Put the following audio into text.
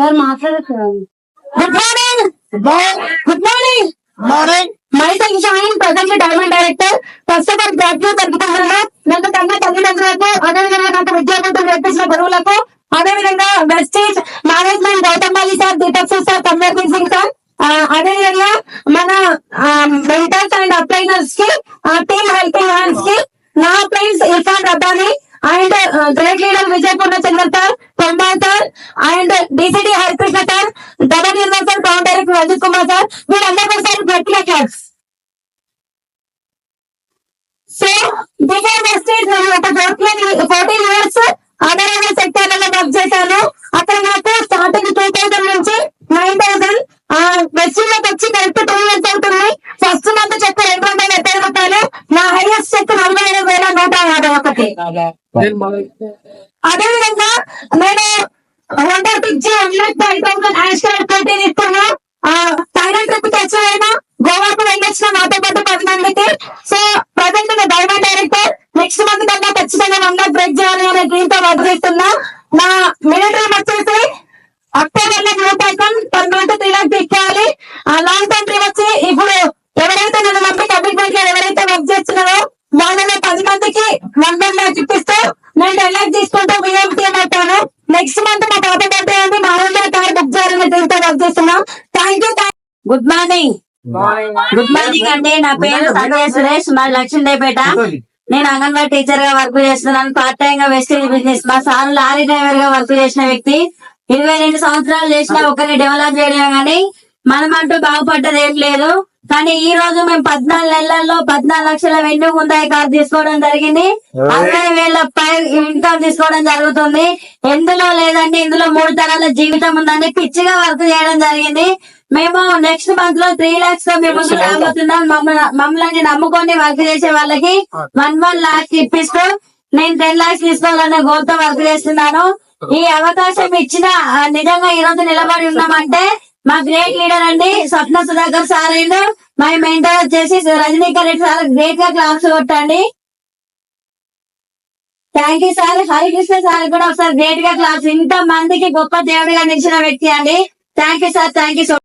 Sir మాట్లాడుతున్నాను good morning good morning morning myself Shayin present diamond director first of all graduate తగ్గుతున్నా నన్ను కన్నా తల్లిదండ్రులకు అదేవిధంగా నాకు విద్యార్థులు నేర్పించిన గురువులకు అదేవిధంగా Vestige management Gautam Bali sir Deepak Singh sir Kanwarbir Singh sir ఆ, అదేవిధంగా మన mentors and great leader Vijay Purna Chandra sir తొంబాల్ sir and DCD Harikrishna sir double Nirmal sir count director Rajit Kumar sir వీళ్ళందరూ sir గట్టిగా class so before Vestige ఒక fourteen years ఆధారాల సెక్టార్లలో work చేశాను. అక్కడ నాకు స్టార్టింగ్ టూ థౌసండ్ నుంచి nine thousand వెస్ట్లోకి వచ్చి కరెక్ట్ టూ ఇయర్స్ అవుతుంది ఫస్ట్ మంత్ చెక్క రెండు యాభై ఒకటి అదే విధంగా నేను హోండా పిచ్చి one lakh five thousand hash tag పెట్టి తీసుకున్నా థైలాండ్ ట్రిప్ తెచ్చిన గోవాకు వెళ్ళొచ్చిన నాతో పాటు పది మందికి. సో ప్రజెంట్ నేను డైమండ్ డైరెక్టర్ నెక్స్ట్ మంత్ కన్నా ఖచ్చితంగా వన్ లాక్ బ్రేక్ చేయాలి అనే డ్రీమ్తో వర్క్ చేస్తున్నా నా మిలిటరీ వచ్చేసి వన్ లాక్ ఇప్పిస్తూ నేను లాక్ తీసుకుంటూ విఎంటీ అవుతాను నెక్స్ట్ మంత్ మా పాప బర్త్డే ఉంది మా ఊళ్ళో కార్ బుక్ చేయాలని డ్రీమ్తో వర్క్ చేస్తున్నాం thank you good morning good morning అండి. నా పేరు సంజయ్ సురేష్ మా లక్ష్మీదేపేట నేను అంగన్వాడీ టీచర్గా వర్క్ చేస్తున్నాను. పార్ట్ టైం గా వెస్టేజ్ బిజినెస్ మా సార్ లారీ డ్రైవర్గా వర్క్ చేసిన వ్యక్తి. ఇరవై రెండు సంవత్సరాలు చేసిన ఒకరిని డెవలప్ చేయడం కానీ మనమంటూ బాగుపడ్డది ఏం లేదు. కానీ ఈ రోజు మేము పద్నాలుగు నెలల్లో పద్నాలుగు లక్షల వెన్ను ముందాయి కార్ తీసుకోవడం జరిగింది. అరవై వేల పై ఇన్కమ్ తీసుకోవడం జరుగుతుంది. ఎందులో లేదండి ఇందులో మూడు తరాల జీవితం ఉందండి పిచ్చిగా వర్క్ చేయడం జరిగింది. మేము నెక్స్ట్ మంత్లో త్రీ లాక్స్తో మేము ముందుకు రాబోతున్నాం. మమ్మల్ని మమ్మల్ని నమ్ముకొని వర్క్ చేసే వాళ్ళకి వన్ వన్ లాక్ ఇప్పిస్తూ నేను టెన్ లాక్స్ తీసుకోవాలన్న గోల్తో వర్క్ చేస్తున్నాను. ఈ అవకాశం ఇచ్చిన నిజంగా ఈ రోజు నిలబడి ఉన్నామంటే మా గ్రేట్ లీడర్ అండి Swapna Sudhakar sir and my mentor వచ్చేసి రజనీకర్ రెడ్డి సార్ గ్రేట్గా క్లాస్ కొట్టండి. Thank you sir Harikrishna sir కూడా ఒకసారి గ్రేట్గా క్లాస్ ఇంత మందికి గొప్ప దేవుడిగా నిలిచిన వ్యక్తి అండి. Thank you sir thank you so